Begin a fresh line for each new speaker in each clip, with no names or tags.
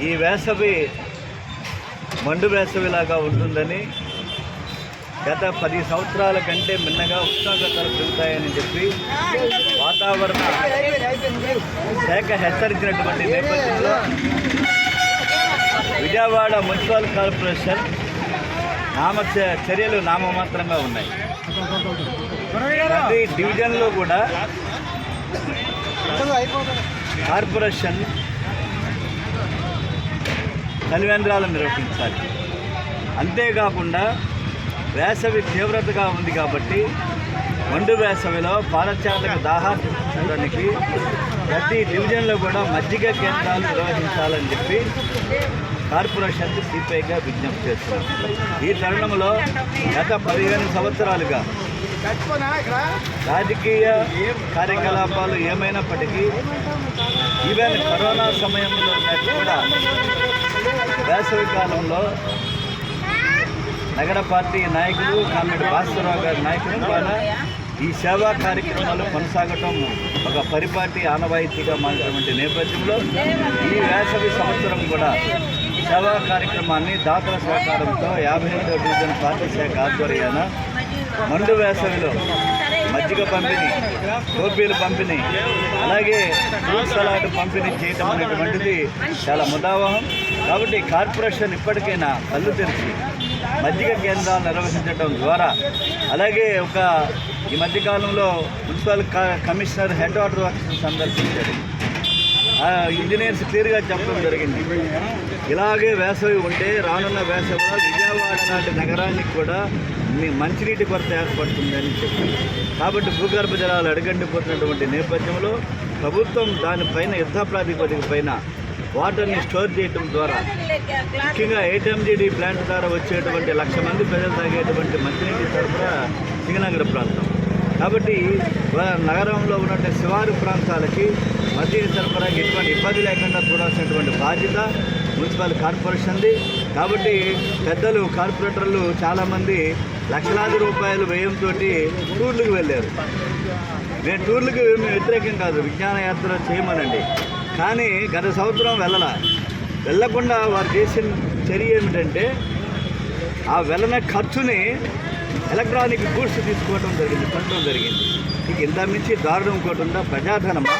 ఈ వేసవి మండు వేసవిలాగా ఉంటుందని గత పది సంవత్సరాల కంటే మిన్నగా ఉష్ణోగ్రతలు పెరుగుతాయని చెప్పి వాతావరణ శాఖ హెచ్చరించినటువంటి నేపథ్యంలో విజయవాడ మున్సిపల్ కార్పొరేషన్ నామ చర్యలు నామమాత్రంగా ఉన్నాయి. ప్రతి డివిజన్లో కూడా కార్పొరేషన్ చలివేంద్రాలు నిర్వహించాలి. అంతేకాకుండా వేసవి తీవ్రతగా ఉంది కాబట్టి మండు వేసవిలో పాదచారులకు దాహానికి ప్రతి డివిజన్లో కూడా మజ్జిగ కేంద్రాలు నిర్వహించాలని చెప్పి కార్పొరేషన్కి సిపిఐగా విజ్ఞప్తి చేస్తున్నాం ఈ తరుణంలో గత పదిహేను సంవత్సరాలుగా రాజకీయ కార్యకలాపాలు ఏమైనప్పటికీ ఈవెన్ కరోనా సమయంలో కూడా వేసవి కాలంలో నగర పార్టీ నాయకులు కామెడి భాస్కరరావు గారి నాయకులు ద్వారా ఈ సేవా కార్యక్రమాలు కొనసాగటం ఒక పరిపాటి ఆనవాయితీగా మారినటువంటి నేపథ్యంలో ఈ వేసవి సంవత్సరం కూడా సేవా కార్యక్రమాన్ని దాతల సహకారంతో యాభై ఎనిమిదో డివిజన్ పార్టీ శాఖ ఆధ్వర్యాన మండు వేసవిలో మజ్జిగ పంపిణీ టోపీలు పంపిణీ అలాగే ఫ్రూట్ సలాడ్ పంపిణీ చేయటం అనేటువంటిది చాలా ముదావహం. కాబట్టి కార్పొరేషన్ ఇప్పటికైనా కళ్ళు తెరిచి మజ్జిగ కేంద్రాలు నిర్వహించడం ద్వారా అలాగే ఒక ఈ మధ్యకాలంలో మున్సిపల్ క- కమిషనర్ హెడ్ వాటర్ వర్క్స్ సందర్శించారు. ఇంజనీర్స్ క్లియర్గా చెప్పడం జరిగింది. ఇలాగే వేసవి ఉంటే రానున్న వేసవిలో విజయవాడ లాంటి నగరానికి కూడా మీ మంచినీటి కొరత ఏర్పడుతుందని చెప్పి. కాబట్టి భూగర్భ జలాలు అడగండిపోతున్నటువంటి నేపథ్యంలో ప్రభుత్వం దానిపైన యుద్ధ ప్రాతిపదిక పైన వాటర్ని స్టోర్ చేయడం ద్వారా ముఖ్యంగా ఏటీఎంజీడీ ప్లాంట్ ద్వారా వచ్చేటువంటి లక్ష మంది ప్రజలు తాగేటువంటి మంచినీటి సరఫరా సింగనగర ప్రాంతం. కాబట్టి నగరంలో ఉన్నటువంటి శివారు ప్రాంతాలకి మధ్య సరఫరాకి ఎటువంటి ఇబ్బంది లేకుండా చూడాల్సినటువంటి బాధ్యత మున్సిపల్ కార్పొరేషన్ది. కాబట్టి పెద్దలు కార్పొరేటర్లు చాలామంది లక్షలాది రూపాయలు వ్యయంతో టూర్లకు వెళ్ళారు. నేను టూర్లకు మేము వ్యతిరేకం కాదు విజ్ఞాన యాత్ర చేయమనండి. కానీ గత సంవత్సరం వెళ్ళాల. వెళ్ళకుండా వారు చేసిన చర్య ఏమిటంటే ఆ వెళ్ళన ఖర్చుని ఎలక్ట్రానిక్ గూడ్స్ తీసుకోవడం జరిగింది కొనడం జరిగింది. ఇక ఇంత మించి దారుణం ఇంకోటి ఉందా? ప్రజాధనమా?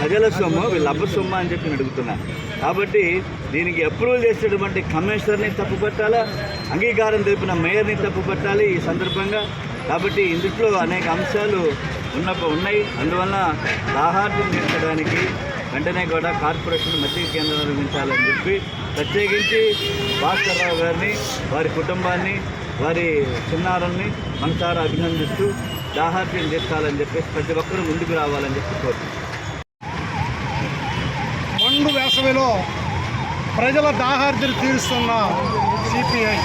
ప్రజల సొమ్ము వీళ్ళ అబ్బ సొమ్ము అని చెప్పి అడుగుతున్నా. కాబట్టి దీనికి అప్రూవల్ చేసేటువంటి కమిషనర్ని తప్పుపట్టాలా? అంగీకారం తెలిపిన మేయర్ని తప్పుపట్టాలి ఈ సందర్భంగా. కాబట్టి ఇందులో అనేక అంశాలు ఉన్న ఉన్నాయి. అందువల్ల దాహార్థం తీర్చడానికి వెంటనే కూడా కార్పొరేషన్ మధ్య కేంద్రం నిర్మించాలని చెప్పి ప్రత్యేకించి భాస్కర్రావు గారిని వారి కుటుంబాన్ని వారి చిన్నారుల్ని మనసారా అభినందిస్తూ దాహార్జం తీర్చాలని చెప్పేసి ప్రతి ఒక్కరూ ముందుకు రావాలని చెప్పి కోరుతున్నాను
మండు వేసవిలో ప్రజల దాహార్జన తీరుస్తున్న సిపిఐ.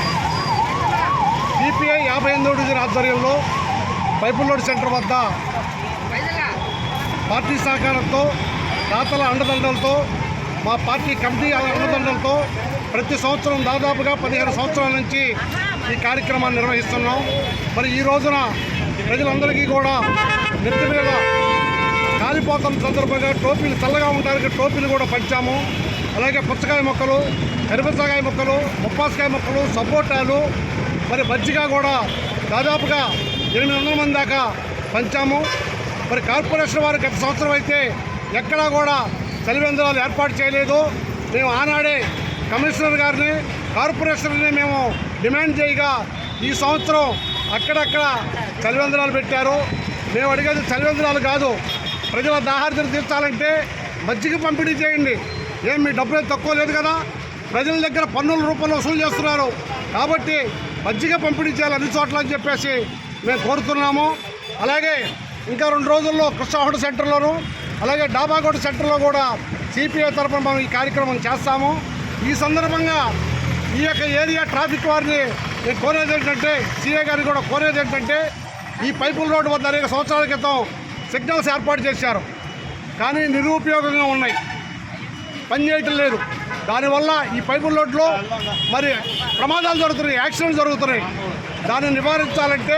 సిపిఐ యాభై ఎనిమిదో డివిజన్ ఆధ్వర్యంలో పైపుల్లోడ్ సెంటర్ వద్ద పార్టీ సహకారంతో దాతల అండదండలతో మా పార్టీ కమిటీ అండదండలతో ప్రతి సంవత్సరం దాదాపుగా పదిహేను సంవత్సరాల నుంచి ఈ కార్యక్రమాన్ని నిర్వహిస్తున్నాం. మరి ఈ రోజున ప్రజలందరికీ కూడా నెత్తి మీద కాలిపోతున్న సందర్భంగా టోపీలు చల్లగా ఉండడానికి టోపీలు కూడా పంచాము. అలాగే పుచ్చకాయ మొక్కలు ఎరుపచ్చకాయ మొక్కలు ముప్పాసకాయ మొక్కలు సపోటాలు మరి మజ్జిగ కూడా దాదాపుగా ఎనిమిది వందల మంది దాకా పంచాము. మరి కార్పొరేషన్ వారు గత సంవత్సరం అయితే ఎక్కడా కూడా చలివేంద్రాలు ఏర్పాటు చేయలేదు. మేము ఆనాడే కమిషనర్ గారిని కార్పొరేషన్ని మేము డిమాండ్ చేయగా ఈ సంవత్సరం అక్కడక్కడ చలివేంద్రాలు పెట్టారు. మేము అడిగేది చలివేంద్రాలు కాదు ప్రజల దాహార్జన తీర్చాలంటే మజ్జిగ పంపిణీ చేయండి. ఏం మీ డబ్బులు తక్కువ లేదు కదా? ప్రజల దగ్గర పన్నుల రూపంలో వసూలు చేస్తున్నారు. కాబట్టి మజ్జిగ పంపిణీ చేయాలి అన్ని చోట్ల అని చెప్పేసి మేము కోరుతున్నాము. అలాగే ఇంకా రెండు రోజుల్లో కృష్ణాహుడు సెంటర్లోను అలాగే డాబాగోడ్ సెంటర్లో కూడా సిపిఐ తరఫున మనం ఈ కార్యక్రమం చేస్తాము. ఈ సందర్భంగా ఈ యొక్క ఏరియా ట్రాఫిక్ వారిని నేను కోరేది ఏంటంటే సీఏ గారిని కూడా కోరేది ఏంటంటే ఈ పైపుల రోడ్డు వద్ద అనేక సంవత్సరాల క్రితం సిగ్నల్స్ ఏర్పాటు చేశారు. కానీ నిరుపయోగంగా ఉన్నాయి. పనిచేయటం లేదు. దానివల్ల ఈ పైపుల రోడ్లో మరి ప్రమాదాలు జరుగుతున్నాయి యాక్సిడెంట్ జరుగుతున్నాయి. దాన్ని నివారించాలంటే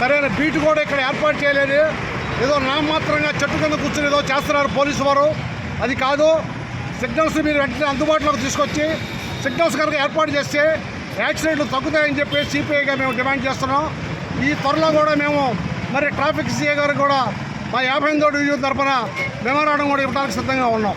సరైన బీటు కూడా ఇక్కడ ఏర్పాటు చేయలేదు. ఏదో నామమాత్రంగా చెట్టు కింద కూర్చొని ఏదో చేస్తున్నారు పోలీసు వారు. అది కాదు సిగ్నల్స్ మీరు వెంటనే అందుబాటులోకి తీసుకొచ్చి సిగ్నల్స్ కనుక ఏర్పాటు చేస్తే యాక్సిడెంట్లు తగ్గుతాయని చెప్పి సిపిఐగా మేము డిమాండ్ చేస్తున్నాం. ఈ త్వరలో కూడా మేము మరి ట్రాఫిక్ సిఐ గారు కూడా మా యాభై ఎనిమిదో డివిజన్ తరఫున మెమోరాండం కూడా ఇవ్వడానికి సిద్ధంగా ఉన్నాం.